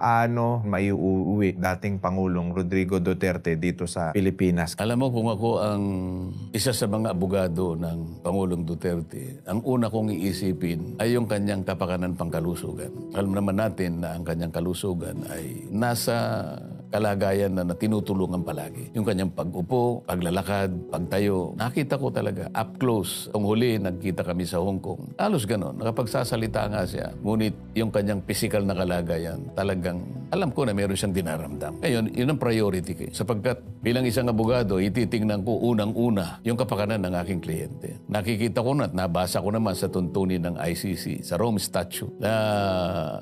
ano maiuwi dating Pangulong Rodrigo Duterte dito sa Pilipinas. Alam mo kung ako ang isa sa mga abogado ng Pangulong Duterte, ang una kong iisipin ay yung kanyang kapakanan pangkalusugan. Alam naman natin na ang kanyang kalusugan ay nasa kalagayan na natinutulungan palagi. Yung kanyang pag-upo, paglalakad, pagtayo. Nakita ko talaga up close. Ang huli, nagkita kami sa Hong Kong. Halos ganon. Nakapagsasalita nga siya. Ngunit yung kanyang physical na kalagayan, talagang alam ko na meron siyang dinaramdam. Ngayon, yun ang priority ko. eh. Sapagkat bilang isang abogado, ititingnan ko unang-una yung kapakanan ng aking kliyente. Nakikita ko na at nabasa ko naman sa tuntunin ng ICC, sa Rome Statute, na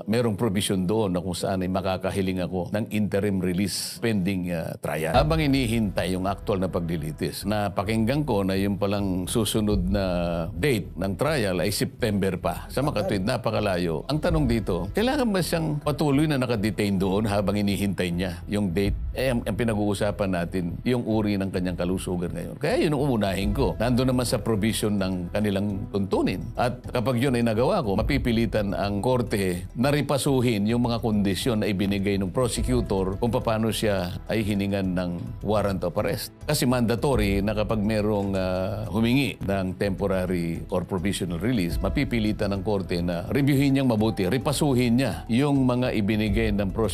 merong provision doon na kung saan ay makakahiling ako ng interim release pending uh, trial. Habang inihintay yung actual na paglilitis, na pakinggan ko na yung palang susunod na date ng trial ay September pa. Sa makatwid, napakalayo. Ang tanong dito, kailangan ba siyang patuloy na nakadetain doon habang inihintay niya yung date? Eh, ang, ang pinag-uusapan natin, yung uri ng kanyang kalusugan ngayon. Kaya yun ang umunahin ko. Nandun naman sa provision ng kanilang tuntunin. At kapag yun ay nagawa ko, mapipilitan ang korte na ripasuhin yung mga kondisyon na ibinigay ng prosecutor kung paano siya ay hiningan ng warrant of arrest. Kasi mandatory na kapag merong ah, humingi ng temporary or provisional release, mapipilitan ng korte na reviewin niyang mabuti, ripasuhin niya yung mga ibinigay ng prosecutor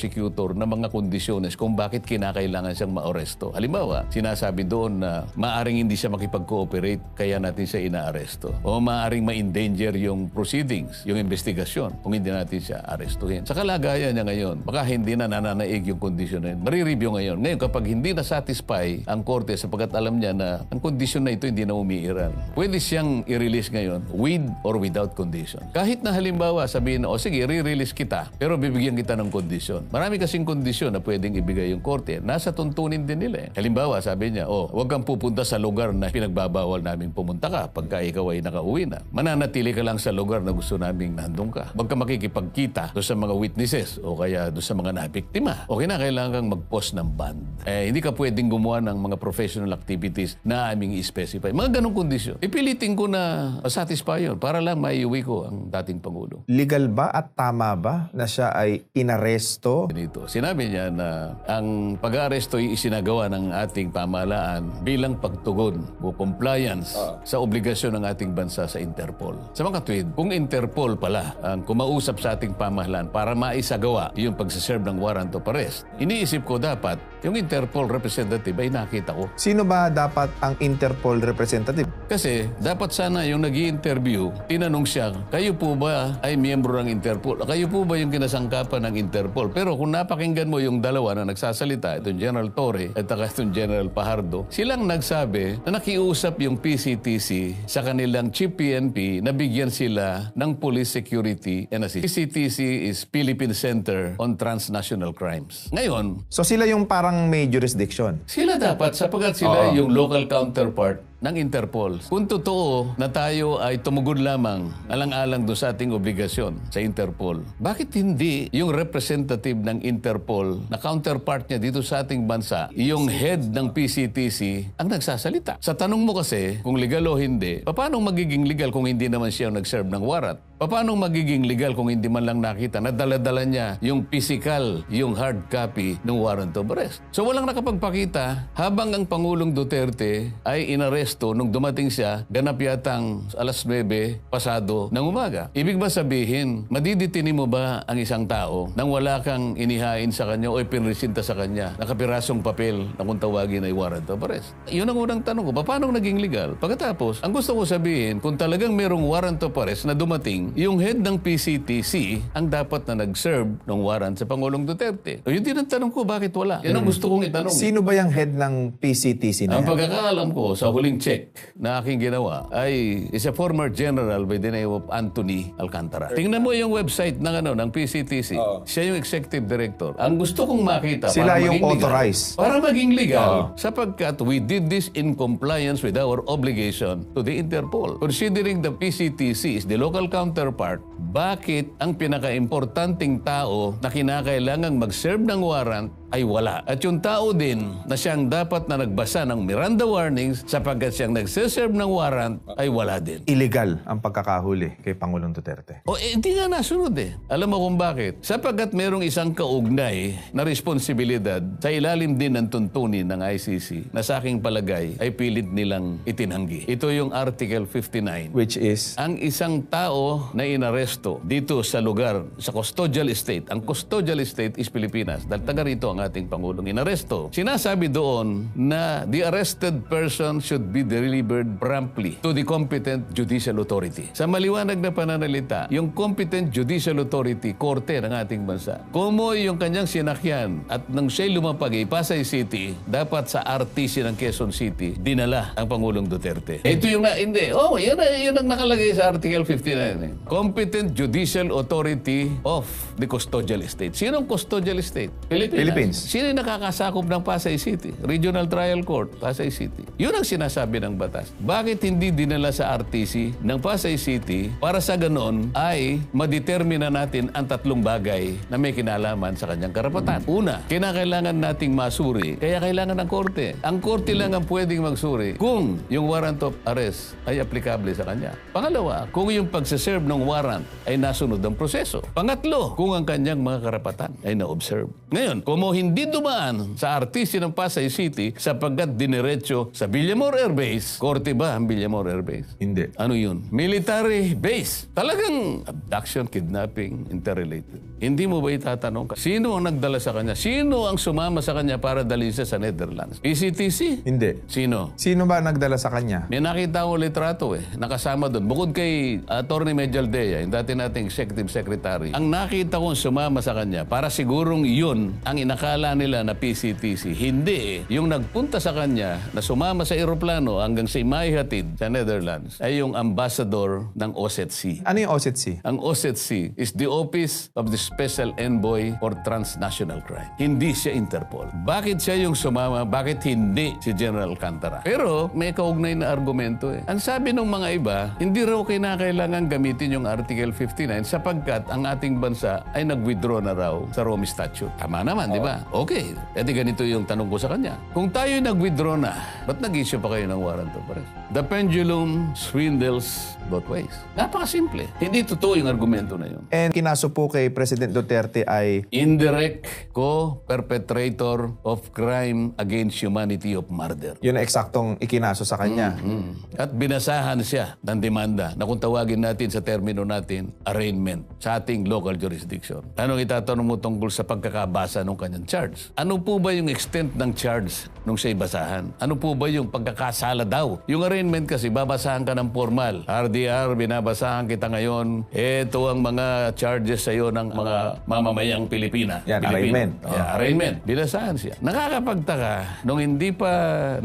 na mga kondisyones kung bakit kinakailangan siyang maaresto. Halimbawa, sinasabi doon na maaring hindi siya makipag-cooperate kaya natin siya inaaresto. O maaring ma-endanger yung proceedings, yung investigasyon kung hindi natin siya arestuhin. Sa kalagayan niya ngayon, baka hindi na nananaig yung kondisyon na yun. Marireview ngayon. Ngayon, kapag hindi na-satisfy ang korte sapagkat alam niya na ang kondisyon na ito hindi na umiiral, pwede siyang i-release ngayon with or without condition. Kahit na halimbawa sabihin na, o sige, re-release kita, pero bibigyan kita ng kondisyon. Marami kasing kondisyon na pwedeng ibigay yung korte. Nasa tuntunin din nila eh. Halimbawa, sabi niya, oh, huwag kang pupunta sa lugar na pinagbabawal namin pumunta ka pagka ikaw ay nakauwi na. Mananatili ka lang sa lugar na gusto naming nandun ka. Huwag ka makikipagkita doon sa mga witnesses o kaya doon sa mga nabiktima. Okay na, kailangan kang mag-post ng band. Eh, hindi ka pwedeng gumawa ng mga professional activities na aming i-specify. Mga ganong kondisyon. Ipilitin ko na satisfy yun para lang maiuwi ko ang dating Pangulo. Legal ba at tama ba na siya ay inaresto? Ganito. Sinabi niya na ang pag-aaresto ay isinagawa ng ating pamahalaan bilang pagtugon o compliance sa obligasyon ng ating bansa sa Interpol. Sa mga tweet, kung Interpol pala ang kumausap sa ating pamahalaan para maisagawa yung pagsaserve ng warrant of arrest, iniisip ko dapat yung Interpol representative ay nakita ko. Sino ba dapat ang Interpol representative? Kasi dapat sana yung nag interview tinanong siya, kayo po ba ay miyembro ng Interpol? Kayo po ba yung kinasangkapan ng Interpol? Pero kung napakinggan mo yung dalawa na nagsasalita, itong General Torre at saka itong General Pajardo, silang nagsabi na nakiusap yung PCTC sa kanilang chief PNP na bigyan sila ng police security and assistance. PCTC is Philippine Center on Transnational Crimes. Ngayon, So sila yung parang may jurisdiction. sila dapat sapagkat sila yung local counterpart ng Interpol. Kung totoo na tayo ay tumugon lamang alang-alang doon sa ating obligasyon sa Interpol, bakit hindi yung representative ng Interpol na counterpart niya dito sa ating bansa, yung head ng PCTC, ang nagsasalita? Sa tanong mo kasi, kung legal o hindi, paano magiging legal kung hindi naman siya nag-serve ng warrant? Paano magiging legal kung hindi man lang nakita na dala-dala niya yung physical, yung hard copy ng warrant of arrest? So walang nakapagpakita habang ang Pangulong Duterte ay inaresto nung dumating siya, ganap yatang alas 9 pasado ng umaga. Ibig ba sabihin, madiditini mo ba ang isang tao nang wala kang inihain sa kanya o ipinresinta sa kanya na kapirasong papel na kung tawagin ay warrant of arrest? Yun ang unang tanong ko, paano naging legal? Pagkatapos, ang gusto ko sabihin, kung talagang merong warrant of arrest na dumating, yung head ng PCTC ang dapat na nag-serve ng warrant sa Pangulong Duterte. O yun din ang tanong ko, bakit wala? Yan ang gusto kong itanong. Sino ba yung head ng PCTC na Ang yan? pagkakaalam ko sa huling check na aking ginawa ay is a former general by the name of Anthony Alcantara. Tingnan mo yung website ng ano ng PCTC. Siya yung executive director. Ang gusto kong makita Sila para yung maging legal- authorized. para maging legal sapagkat we did this in compliance with our obligation to the Interpol. Considering the PCTC is the local counterpart counterpart. Bakit ang pinaka-importanting tao na kinakailangang mag-serve ng warrant ay wala. At yung tao din na siyang dapat na nagbasa ng Miranda warnings sapagkat siyang nagsiserve ng warrant ay wala din. Illegal ang pagkakahuli kay Pangulong Duterte. O eh, hindi nga nasunod eh. Alam mo kung bakit? Sapagkat merong isang kaugnay na responsibilidad sa ilalim din ng tuntunin ng ICC na sa aking palagay ay pilit nilang itinanggi. Ito yung Article 59. Which is, Ang isang tao na inaresto dito sa lugar, sa custodial estate. Ang custodial estate is Pilipinas. Dahil taga rito ang ating Pangulong inaresto. Sinasabi doon na the arrested person should be delivered promptly to the competent judicial authority. Sa maliwanag na pananalita, yung competent judicial authority, korte ng ating bansa. Kumo yung kanyang sinakyan at nang siya'y lumapag ay Pasay City, dapat sa RTC ng Quezon City, dinala ang Pangulong Duterte. Ito yung na, hindi. Oh, yun, yun ang nakalagay sa Article 59. eh. Competent Judicial Authority of the Custodial Estate. Sino ang Custodial Estate? Pilipinas. Philippines. Sino yung nakakasakop ng Pasay City? Regional Trial Court, Pasay City. Yun ang sinasabi ng batas. Bakit hindi dinala sa RTC ng Pasay City para sa ganon ay madetermina natin ang tatlong bagay na may kinalaman sa kanyang karapatan? Una, kinakailangan nating masuri, kaya kailangan ng korte. Ang korte lang ang pwedeng magsuri kung yung warrant of arrest ay aplikable sa kanya. Pangalawa, kung yung pagsaserve ng warrant ay nasunod ang proseso. Pangatlo, kung ang kanyang mga karapatan ay na-observe. Ngayon, kung mo hindi dumaan sa RTC ng Pasay City sapagkat diniretso sa Villamor Air Base, korte ba ang Villamor Air Base? hindi. Ano yun? Military base. Talagang abduction, kidnapping, interrelated. Hindi mo ba itatanong ka? Sino ang nagdala sa kanya? Sino ang sumama sa kanya para dalhin siya sa Netherlands? PCTC? Hindi. Sino? Sino ba nagdala sa kanya? May nakita ko litrato eh, nakasama doon. Bukod kay Atty. Medjaldea, dati nating executive secretary, ang nakita kong sumama sa kanya, para sigurong yun ang inakala nila na PCTC. Hindi eh. Yung nagpunta sa kanya na sumama sa eroplano hanggang sa Imaihatid sa Netherlands ay yung ambassador ng OSCE. Ano yung OSCE? Ang OSCE is the Office of the Special Envoy for Transnational Crime. Hindi siya Interpol. Bakit siya yung sumama? Bakit hindi si General Alcantara? Pero may kaugnay na argumento eh. Ang sabi ng mga iba, hindi raw kinakailangan gamitin yung Article 59 sapagkat ang ating bansa ay nag-withdraw na raw sa Rome Statute. Tama naman, di ba? Okay. E di ganito yung tanong ko sa kanya. Kung tayo nag-withdraw na, ba't nag-issue pa kayo ng warrant of arrest? The pendulum swindles both ways. Napakasimple. Hindi totoo yung argumento na yun. And kinaso po kay President Duterte ay Indirect co-perpetrator of crime against humanity of murder. yun ang eksaktong ikinaso sa kanya. Mm. At binasahan siya ng demanda na kung tawagin natin sa termino natin, arraignment sa ating local jurisdiction. Anong itatanong mo tungkol sa pagkakabasa ng kanyang charge? Ano po ba yung extent ng charge nung siya'y basahan? Ano po ba yung pagkakasala daw? Yung arraignment kasi, babasahan ka ng formal. RDR, binabasahan kita ngayon. Ito ang mga charges sa iyo ng mga mamamayang Pilipina. Yan, Pilipino. arraignment. Yeah, arraignment. Binasahan siya. Nakakapagtaka, nung hindi pa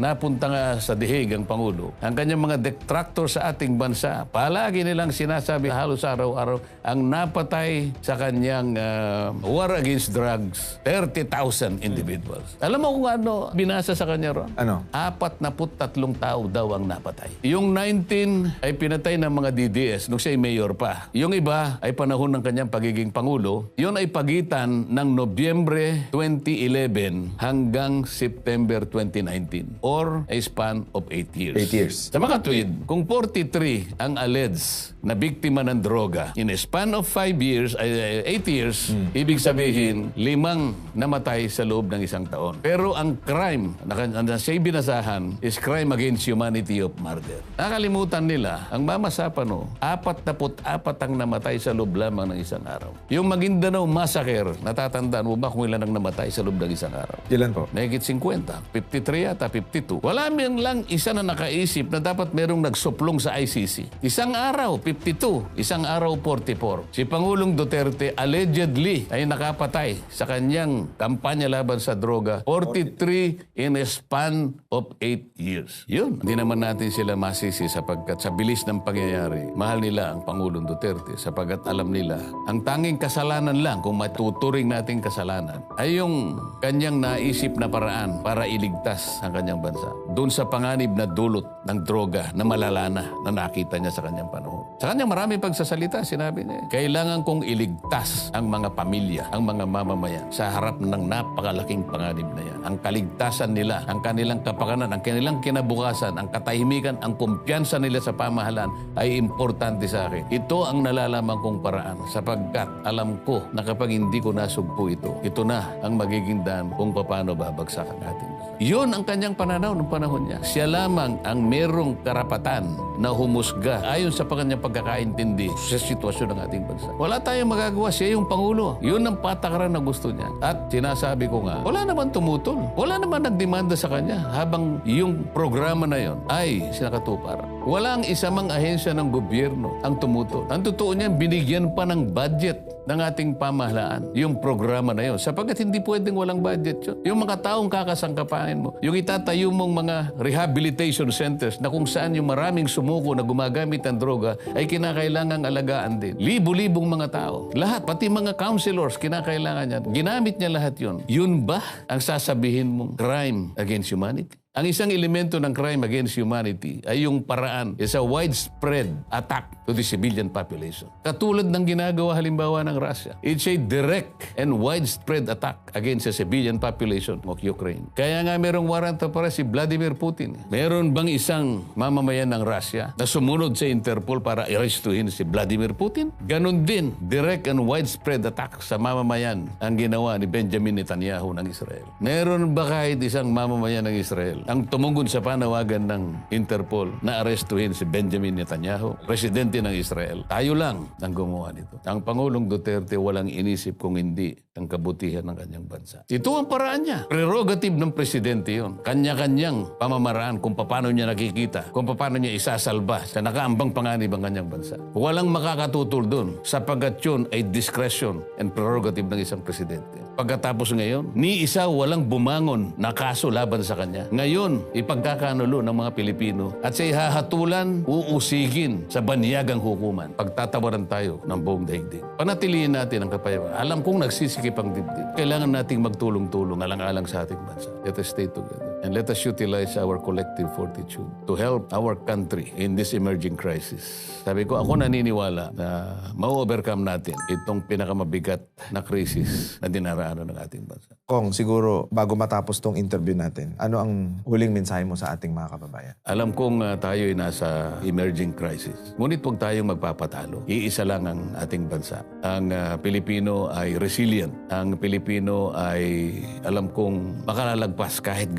napunta nga sa dihig ang Pangulo, ang kanyang mga detractor sa ating bansa, palagi nilang sinasabi halos araw-araw, ang napatay sa kanyang ah, war against drugs, 30,000 individuals. Alam mo kung ano binasa sa kanya ron? Ano? Apat na tatlong tao daw ang napatay. Yung 19 ay pinatay ng mga DDS nung siya ay mayor pa. Yung iba ay panahon ng kanyang pagiging pangulo. Yun ay pagitan ng Nobyembre 2011 hanggang September 2019 or a span of 8 years. Eight years. Sa mga tweet, kung 43 ang alleged na biktima ng droga in a span of 5 years, ay 8 years, ibig sabihin, limang namatay sa loob ng isang taon. Pero ang crime na, siya'y binasahan is crime against humanity of murder. Nakalimutan nila, ang mama Sapano, apat na apat ang namatay sa loob lamang ng isang araw. Yung Maguindanao Massacre, natatandaan mo ba kung ilan ang namatay sa loob ng isang araw? Ilan po? Mahigit 50, 53 yata, 52. Wala man lang isa na nakaisip na dapat merong nagsuplong sa ICC. Isang araw, 52. Isang araw, 44. Si Pangulong Duterte allegedly ay nakapatay sa kanyang kampanya laban sa droga 43 in in a span of eight years. Yun. Hindi naman natin sila masisi sapagkat sa bilis ng pangyayari, mahal nila ang Pangulong Duterte sapagkat alam nila ang tanging kasalanan lang kung matuturing nating kasalanan ay yung kanyang naisip na paraan para iligtas ang kanyang bansa. Doon sa panganib na dulot ng droga na malala na na nakita niya sa kanyang panahon. Sa kanyang marami pagsasalita, sinabi niya, kailangan kong iligtas ang mga pamilya, ang mga mamamayan sa harap ng napakalaking panganib na yan. Ang kaligtasan nila, ang kanilang kapakanan, ang kanilang kinabukasan, ang katahimikan, ang kumpiyansa nila sa pamahalaan ay importante sa akin. Ito ang nalalaman kong paraan sapagkat alam ko na kapag hindi ko nasugpo ito, ito na ang magiging daan kung paano babagsak ang ating bansa. Yun ang kanyang pananaw ng panahon niya. Siya lamang ang merong karapatan na humusga ayon sa kanyang pagkakaintindi sa sitwasyon ng ating bansa. Wala tayong magagawa. Siya yung Pangulo. Yun ang patakaran na gusto niya. At sinasabi ko nga, wala naman tumutol. Wala naman nagdemanda sa kanya habang yung programa na yon ay sinakatuparan. Walang isa mang ahensya ng gobyerno ang tumutol. Ang totoo niyan, binigyan pa ng budget ng ating pamahalaan yung programa na yun. Sapagkat hindi pwedeng walang budget yun. Yung mga taong kakasangkapain mo, yung itatayo mong mga rehabilitation centers na kung saan yung maraming sumuko na gumagamit ng droga ay kinakailangang alagaan din. Libo-libong mga tao. Lahat, pati mga counselors, kinakailangan niya. Ginamit niya lahat yun. Yun ba ang sasabihin mong crime against humanity? Ang isang elemento ng crime against humanity ay yung paraan is a widespread attack to the civilian population. Katulad ng ginagawa halimbawa ng Russia. It's a direct and widespread attack against the civilian population of Ukraine. Kaya nga merong warrant of arrest si Vladimir Putin. Meron bang isang mamamayan ng Russia na sumunod sa Interpol para arestuhin si Vladimir Putin? Ganon din, direct and widespread attack sa mamamayan ang ginawa ni Benjamin Netanyahu ng Israel. Meron ba kahit isang mamamayan ng Israel ang tumugon sa panawagan ng Interpol na arestuhin si Benjamin Netanyahu, presidente ng Israel? Tayo lang ang gumawa nito. Ang Pangulong Duterte walang inisip kung hindi ang kabutihan ng kanyang bansa. Ito ang paraan niya. Prerogative ng presidente yon. Kanya-kanyang pamamaraan kung paano niya nakikita, kung paano niya isasalba sa nakaambang panganib ang kanyang bansa. Walang makakatutol doon sapagkat yun ay discretion and prerogative ng isang presidente. Pagkatapos ngayon, ni isa walang bumangon na kaso laban sa kanya. Ngayon, ipagkakanulo ng mga Pilipino at siya hahatulan, uusigin sa banyagang hukuman. Pagtatawaran tayo ng buong daigdig. Panatilihin natin ang kapayapaan. Alam kong nagsisikip ang dibdib. Kailangan nating magtulong-tulong alang-alang sa ating bansa. Let us stay together. And let us utilize our collective fortitude to help our country in this emerging crisis. Sabi ko, ako naniniwala na ma-overcome natin itong pinakamabigat na krisis na dinaraanan ng ating bansa. Kong, siguro bago matapos tong interview natin, ano ang huling mensahe mo sa ating mga kababayan? Alam kong uh, tayo ay nasa emerging crisis. Ngunit huwag tayong magpapatalo. Iisa lang ang ating bansa. Ang uh, Pilipino ay resilient. Ang Pilipino ay alam kong makalalagpas kahit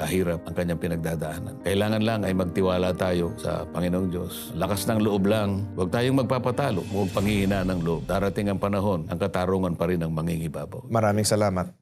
kahirap ang kanyang pinagdadaanan. Kailangan lang ay magtiwala tayo sa Panginoong Diyos. Lakas ng loob lang. Huwag tayong magpapatalo. Huwag panghihina ng loob. Darating ang panahon, ang katarungan pa rin ang mangingibabaw. Maraming salamat.